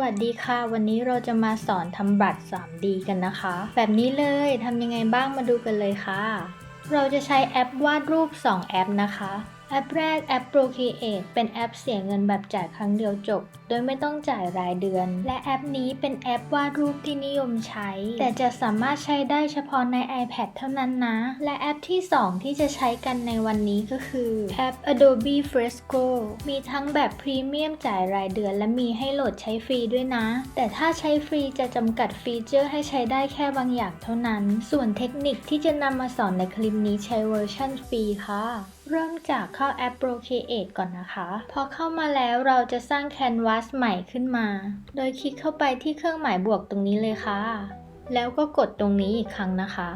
วัสดีค่ะ วันนี้เราจะมาสอนทำบัตร 3D กันนะคะ แบบนี้เลยทำยังไงบ้างมาดูกันเลยค่ะ เราจะใช้แอปวาดรูป 2 แอปนะคะ แอปแรกแอป Procreate เป็นแอปเสียเงินแบบจ่ายครั้งเดียวจบ โดยไม่ต้องจ่ายรายเดือน และแอปนี้เป็นแอปวาดรูปที่นิยมใช้ แต่จะสามารถใช้ได้เฉพาะใน iPad เท่านั้นนะ และแอปที่ 2 ที่จะใช้กันในวันนี้ก็คือแอป Adobe Fresco มีทั้งแบบพรีเมียมจ่ายรายเดือน และมีให้โหลดใช้ฟรีด้วยนะ แต่ถ้าใช้ฟรีจะจำกัดฟีเจอร์ให้ใช้ได้แค่บางอย่างเท่านั้น ส่วนเทคนิคที่จะนำมาสอนในคลิปนี้ใช้เวอร์ชันฟรีค่ะ เริ่มจากเข้าแอป Procreate ก่อนนะคะ พอเข้ามาแล้วเราจะสร้าง Canvas ใหม่ขึ้นมา โดยคลิกเข้าไปที่เครื่องหมายบวกตรงนี้เลยค่ะ แล้วก็กดตรงนี้อีกครั้งนะคะ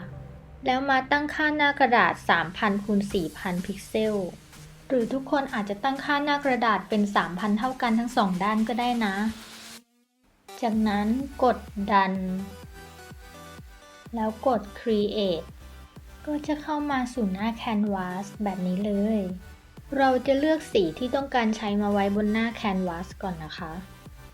แล้วมาตั้งค่าหน้ากระดาษ 3,000คูณ4,000 พิกเซล หรือทุกคนอาจจะตั้งค่าหน้ากระดาษเป็น 3,000 เท่ากันทั้งสองด้านก็ได้นะ จากนั้นกดดัน แล้วกด create ก็จะเข้ามาสู่หน้า Canvas แบบนี้เลย เราจะเลือกสีที่ต้องการใช้มาไว้บนหน้า Canvas ก่อนนะคะ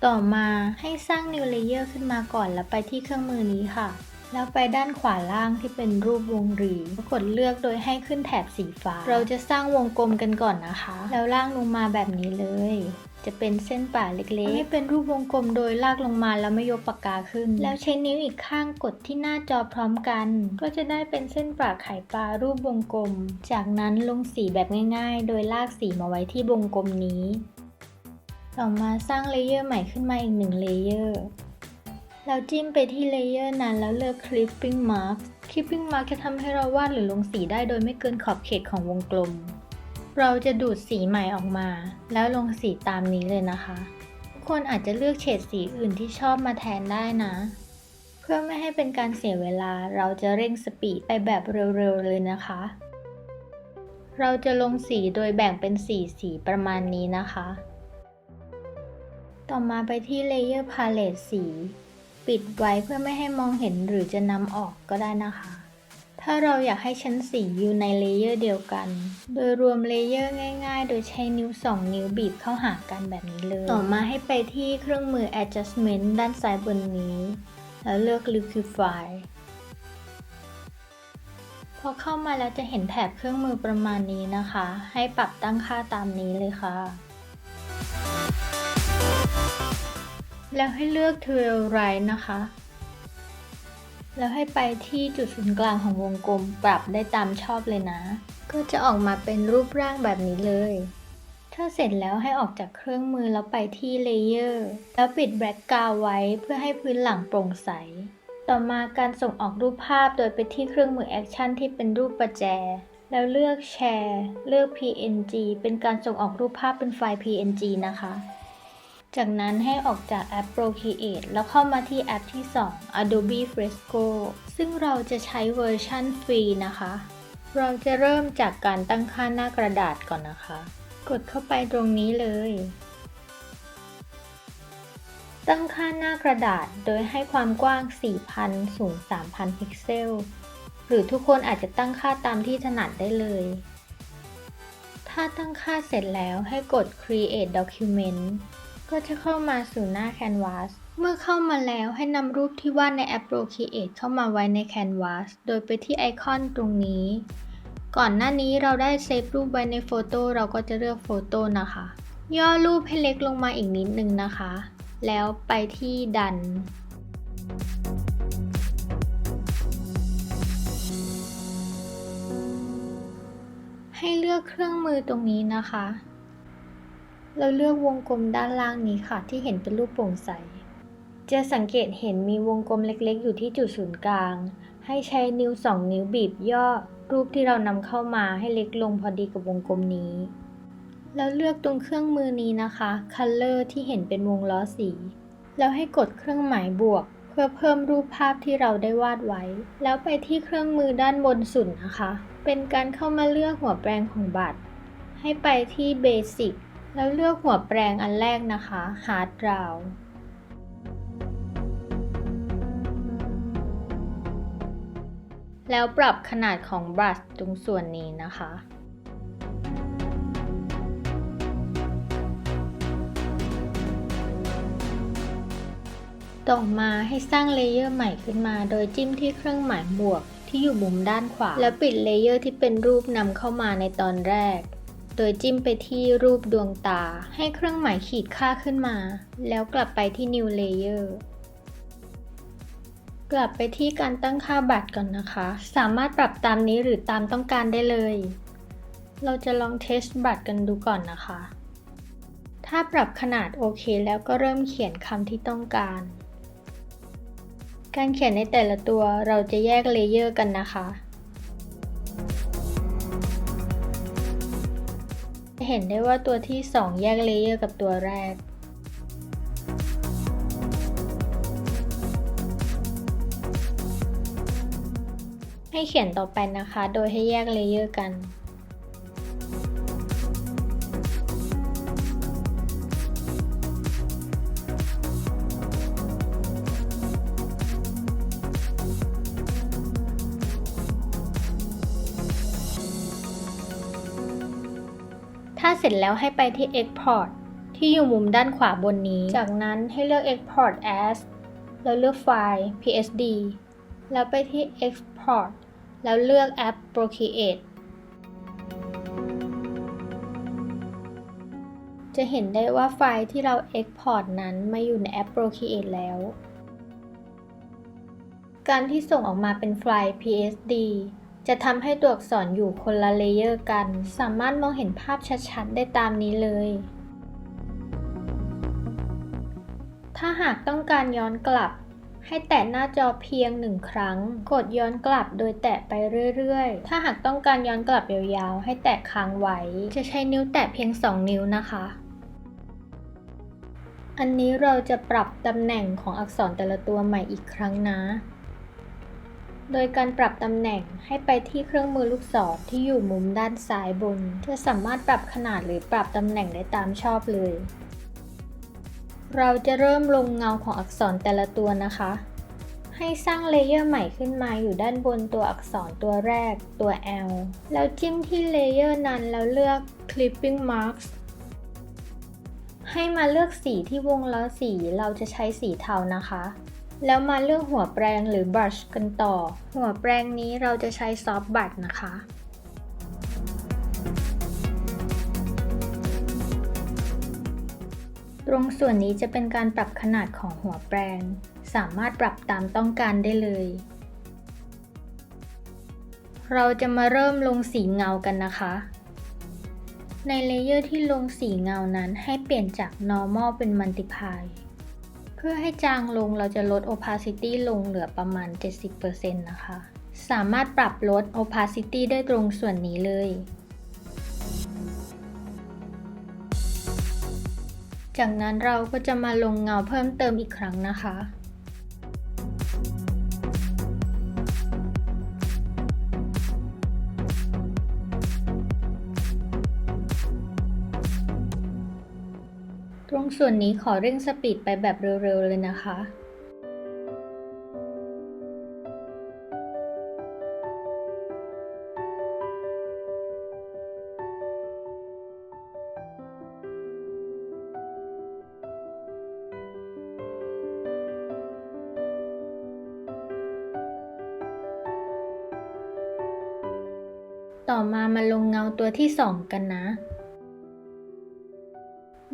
ต่อมาให้สร้าง New Layer ขึ้นมาก่อนแล้วไปที่เครื่องมือนี้ค่ะ แล้วไปด้านขวาล่างที่เป็นรูปวงรีกดเลือกโดยให้ขึ้นแถบสีฟ้า เราจะสร้างวงกลมกันก่อนนะคะ แล้วล่างลงมาแบบนี้เลย จะเป็นเส้นป่าเล็กๆ ให้เป็นรูปวงกลมโดยลากลงมาแล้วไม่ยกปากกาขึ้น แล้วใช้นิ้วอีกข้างกดที่หน้าจอพร้อมกัน ก็จะได้เป็นเส้นป่าไข่ปลารูปวงกลม จากนั้นลงสีแบบง่ายๆ โดยลากสีมาไว้ที่วงกลมนี้ ต่อมาสร้างเลเยอร์ใหม่ขึ้นมาอีกหนึ่งเลเยอร์เราจิ้มไปที่เลเยอร์นั้นแล้วเลือก clipping mark clipping mark จะทำให้เราวาดหรือลงสีได้โดยไม่เกินขอบเขตของวงกลม เราจะดูดสีใหม่ออกมา แล้วลงสีตามนี้เลยนะคะ ทุกคนอาจจะเลือกเฉดสีอื่นที่ชอบมาแทนได้นะ เพื่อไม่ให้เป็นการเสียเวลาเราจะเร่งสปีดไปแบบเร็วๆเลยนะคะ เราจะลงสีโดยแบ่งเป็นสีสีประมาณนี้นะคะ ต่อมาไปที่ Layer Palette สี ปิดไว้เพื่อไม่ให้มองเห็นหรือจะนำออกก็ได้นะคะ ถ้าเราอยากให้ชั้นสีอยู่ในเลเยอร์เดียวกัน โดยรวมเลเยอร์ง่ายๆ โดยใช้นิ้ว 2 นิ้วบีบเข้าหากันแบบนี้เลย ต่อมาให้ไปที่เครื่องมือ adjustment ด้านซ้ายบนนี้ แล้วเลือก liquify พอเข้ามาแล้วจะเห็นแถบเครื่องมือประมาณนี้นะคะ ให้ปรับตั้งค่าตามนี้เลยค่ะ แล้วให้เลือก Trail Right นะคะ แล้วให้ไปที่จุดศูนย์กลางของวงกลมปรับได้ตามชอบเลยนะ ก็จะออกมาเป็นรูปร่างแบบนี้เลย ถ้าเสร็จแล้วให้ออกจากเครื่องมือแล้วไปที่ Layer แล้วปิด Background ไว้เพื่อให้พื้นหลังโปร่งใส ต่อมาการส่งออกรูปภาพโดยไปที่เครื่องมือ Action ที่เป็นรูปประแจ แล้วเลือกแชร์ เลือก PNG เป็นการส่งออกรูปภาพเป็นไฟล์ PNG นะคะ จากนั้นให้ออกจากแอป Procreate แล้วเข้ามาที่แอปที่ 2 Adobe Fresco ซึ่งเราจะใช้เวอร์ชันฟรีนะคะ เราจะเริ่มจากการตั้งค่าหน้ากระดาษก่อนนะคะ กดเข้าไปตรงนี้เลย ตั้งค่าหน้ากระดาษโดยให้ความกว้าง 4,000 สูง 3,000 พิกเซล หรือทุกคนอาจจะตั้งค่าตามที่ถนัดได้เลย ถ้าตั้งค่าเสร็จแล้วให้กด Create Document ก็จะเข้ามาสู่หน้า Canvas เมื่อเข้ามาแล้วให้นำรูปที่วาดในแอป Procreate เข้ามาไว้ใน Canvas โดยไปที่ไอคอนตรงนี้ ก่อนหน้านี้เราได้เซฟรูปไว้ในโฟโต้เราก็จะเลือกโฟโต้นะคะ ย่อรูปให้เล็กลงมาอีกนิดนึงนะคะ แล้วไปที่ดันให้เลือกเครื่องมือตรงนี้นะคะ เราเลือกวงกลมด้านล่างนี้ค่ะ ที่เห็นเป็นรูปโปร่งใส จะสังเกตเห็นมีวงกลมเล็กๆ อยู่ที่จุดศูนย์กลาง ให้ใช้นิ้ว 2 นิ้วบีบย่อรูปที่เรานำเข้ามาให้เล็กลงพอดีกับวงกลมนี้ แล้วเลือกตรงเครื่องมือนี้นะคะ Color ที่เห็นเป็นวงล้อสี แล้วให้กดเครื่องหมายบวก เพื่อเพิ่มรูปภาพที่เราได้วาดไว้ แล้วไปที่เครื่องมือด้านบนสุดนะคะ เป็นการเข้ามาเลือกหัวแปรงของบัตร ให้ไปที่ Basic แล้วเลือกหัวแปรงอันแรกนะคะ Hard Round แล้วปรับขนาดของบรัชตรงส่วนนี้นะคะ ต่อมาให้สร้างเลเยอร์ใหม่ขึ้นมา โดยจิ้มที่เครื่องหมายบวกที่อยู่มุมด้านขวา แล้วปิดเลเยอร์ที่เป็นรูปนำเข้ามาในตอนแรก โดยจิ้มไปที่รูปดวงตาให้เครื่องหมายขีดค่าขึ้นมา แล้วกลับไปที่ New Layer กลับไปที่การตั้งค่าบัตรก่อนนะคะ สามารถปรับตามนี้หรือตามต้องการได้เลย เราจะลองเทสบัตรกันดูก่อนนะคะ ถ้าปรับขนาดโอเคแล้วก็เริ่มเขียนคำที่ต้องการ การเขียนในแต่ละตัวเราจะแยกเลเยอร์กันนะคะ เห็นได้ว่าตัวที่ 2 แยกเลเยอร์กับตัวแรก ให้เขียนต่อไปนะคะ โดยให้แยกเลเยอร์กัน ถ้าเสร็จแล้วให้ไปที่ Export ที่อยู่มุมด้านขวาบนนี้ จากนั้นให้เลือก Export as แล้วเลือกไฟล์ PSD แล้วไปที่ Export แล้วเลือก App Procreate จะเห็นได้ว่าไฟล์ที่เรา Export นั้นมาอยู่ในแอป Procreate แล้ว การที่ส่งออกมาเป็นไฟล์ PSD จะทำให้ตัวอักษรอยู่คนละเลเยอร์กัน สามารถมองเห็นภาพชัดๆ ได้ตามนี้เลย ถ้าหากต้องการย้อนกลับ ให้แตะหน้าจอเพียงหนึ่งครั้ง กดย้อนกลับโดยแตะไปเรื่อยๆ ถ้าหากต้องการย้อนกลับยาวๆ ให้แตะค้างไว้ จะใช้นิ้วแตะเพียง 2 นิ้วนะคะ อันนี้เราจะปรับตำแหน่งของอักษรแต่ละตัวใหม่อีกครั้งนะ โดยการปรับตำแหน่งให้ไปที่เครื่องมือลูกศรที่อยู่มุมด้านซ้ายบนจะสามารถปรับขนาดหรือปรับตำแหน่งได้ตามชอบเลย เราจะเริ่มลงเงาของอักษรแต่ละตัวนะคะ ให้สร้างเลเยอร์ใหม่ขึ้นมาอยู่ด้านบนตัวอักษรตัวแรกตัว L แล้วจิ้มที่เลเยอร์นั้นแล้วเลือก Clipping Marks ให้มาเลือกสีที่วงล้อสีเราจะใช้สีเทานะคะ แล้วมาเลือกหัวแปรงหรือ brush กันต่อ หัวแปรงนี้เราจะใช้ soft brush นะคะ ตรงส่วนนี้จะเป็นการปรับขนาดของหัวแปรง สามารถปรับตามต้องการได้เลย เราจะมาเริ่มลงสีเงากันนะคะ ในเลเยอร์ที่ลงสีเงานั้นให้เปลี่ยนจาก normal เป็น multiply พื่อให้จางลงเราจะลด opacity ลงเหลือประมาณ 70%นะคะ สามารถปรับลด opacity ได้ตรงส่วนนี้เลย จากนั้นเราก็จะมาลงเงาเพิ่มเติมอีกครั้งนะคะ ตรงส่วนนี้ขอเร่งสปีดไปแบบเร็วๆเลยนะคะต่อมามาลงเงาตัวที่2กันนะ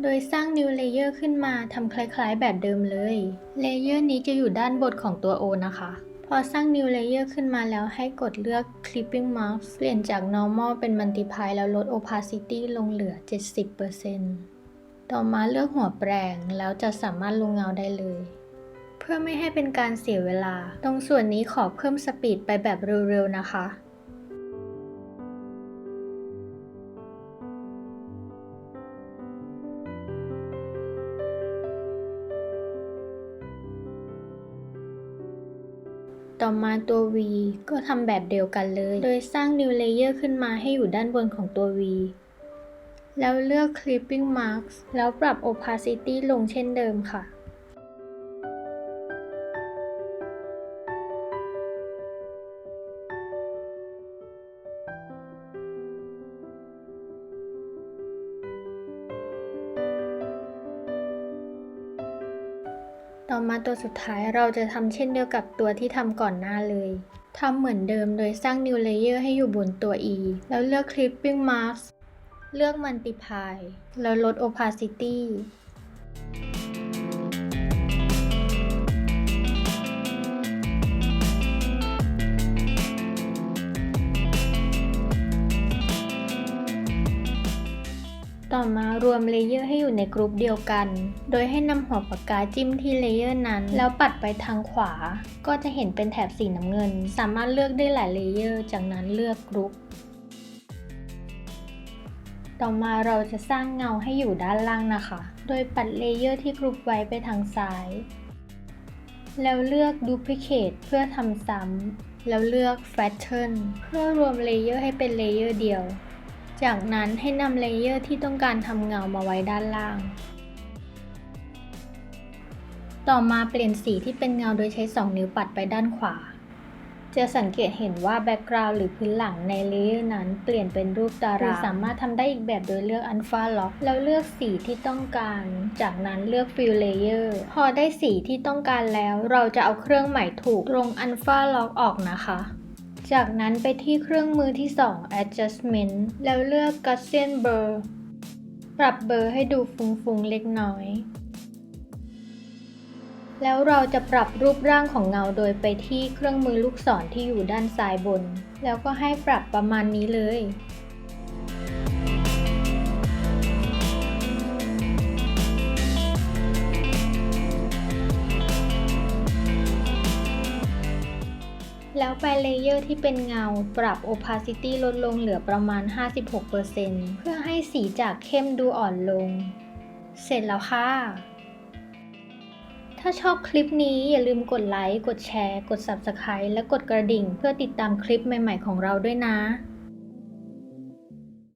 โดยสร้าง New Layer ขึ้นมาทำคล้ายๆ แบบเดิมเลย Layer นี้จะอยู่ด้านบนของตัว O นะคะ พอสร้าง New Layer ขึ้นมาแล้วให้กดเลือก Clipping Mask เปลี่ยนจาก Normal เป็น Multiply แล้วลด Opacity ลงเหลือ 70%ต่อมาเลือกหัวแปรงแล้วจะสามารถลงเงาได้เลย เพื่อไม่ให้เป็นการเสียเวลา ตรงส่วนนี้ขอเพิ่มสปีดไปแบบเร็วๆนะคะ ต่อมาตัว V ก็ทำแบบเดียวกันเลย โดยสร้าง New Layer ขึ้นมาให้อยู่ด้านบนของตัว V แล้วเลือก Clipping Marks แล้วปรับ Opacity ลงเช่นเดิมค่ะ มาตัวสุดท้ายเราจะทำเช่นเดียวกับตัวที่ทำก่อนหน้าเลย ทำเหมือนเดิมโดยสร้าง new layer ให้อยู่บนตัว e แล้วเลือก clipping mask เลือก multiply แล้วลด opacity อมารวมเลเยอร์ให้อยู่ในกรุ๊ปเดียวกัน โดยให้นำหัวปากกาจิ้มที่เลเยอร์นั้น แล้วปัดไปทางขวา ก็จะเห็นเป็นแถบสีน้ำเงิน สามารถเลือกได้หลายเลเยอร์ จากนั้นเลือกกรุ๊ป ต่อมาเราจะสร้างเงาให้อยู่ด้านล่างนะคะ โดยปัดเลเยอร์ที่กรุ๊ปไว้ไปทางซ้าย แล้วเลือก Duplicate เพื่อทำซ้ำแล้วเลือก Flatten เพื่อรวมเลเยอร์ให้เป็นเลเยอร์เดียว จากนั้นให้นำเลเยอร์ที่ต้องการทำเงามาไว้ด้านล่าง ต่อมาเปลี่ยนสีที่เป็นเงาโดยใช้ 2 นิ้วปัดไปด้านขวา จะสังเกตเห็นว่าแบ็กกราวด์หรือพื้นหลังในเลเยอร์นั้นเปลี่ยนเป็นรูปตาราสามารถทำได้อีกแบบโดยเลือก Alpha Lock แล้วเลือกสีที่ต้องการ จากนั้นเลือก Fill Layer พอได้สีที่ต้องการแล้ว เราจะเอาเครื่องหมายถูกตรง Alpha Lock ออกนะคะ จากนั้นไปที่เครื่องมือที่ 2 Adjustment แล้วเลือก Gaussian Blur ปรับเบอร์ให้ดูฟุ้งๆเล็กน้อย แล้วเราจะปรับรูปร่างของเงาโดยไปที่เครื่องมือลูกศรที่อยู่ด้านซ้ายบน แล้วก็ให้ปรับประมาณนี้เลย แล้วไปเลเยอร์ที่เป็นเงาปรับ opacity ลดลงเหลือประมาณ 56%เพื่อให้สีจากเข้มดูอ่อนลง เสร็จแล้วค่ะ ถ้าชอบคลิปนี้อย่าลืมกดไลค์ กดแชร์ กด Subscribe และกดกระดิ่ง เพื่อติดตามคลิปใหม่ ๆ ของเราด้วยนะ